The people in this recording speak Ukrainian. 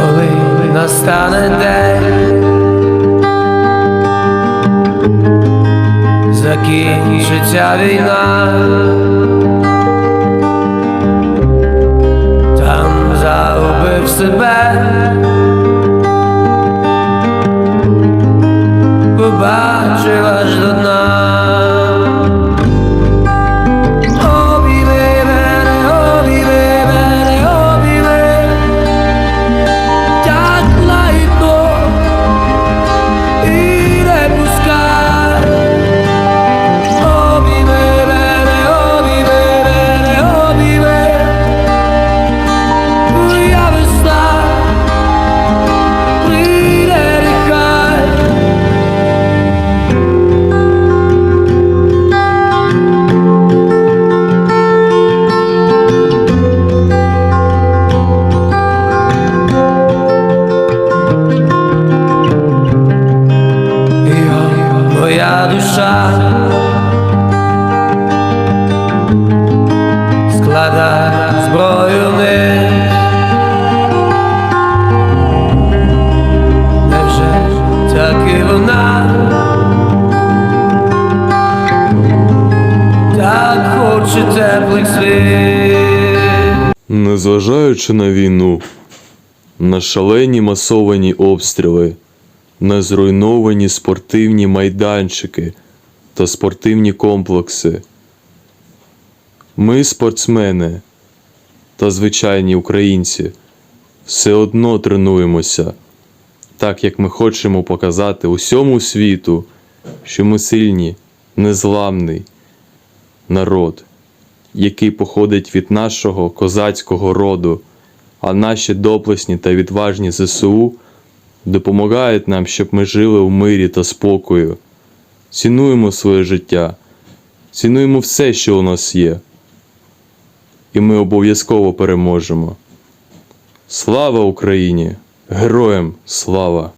коли настане день, закінчиться війна, там загубив себе, побачив аж до дна. Моя душа. Складає зброю ми. Невже так і вона? Так хоче теплих Незважаючи на війну, на шалені масовані обстріли, на зруйновані спортивні майданчики та спортивні комплекси, ми, спортсмени та звичайні українці, все одно тренуємося, так як ми хочемо показати усьому світу, що ми сильні, незламний народ який походить від нашого козацького роду, а наші доблесні та відважні ЗСУ допомагають нам, щоб ми жили в мирі та спокою. Цінуємо своє життя, цінуємо все, що у нас є, і ми обов'язково переможемо. Слава Україні! Героям слава!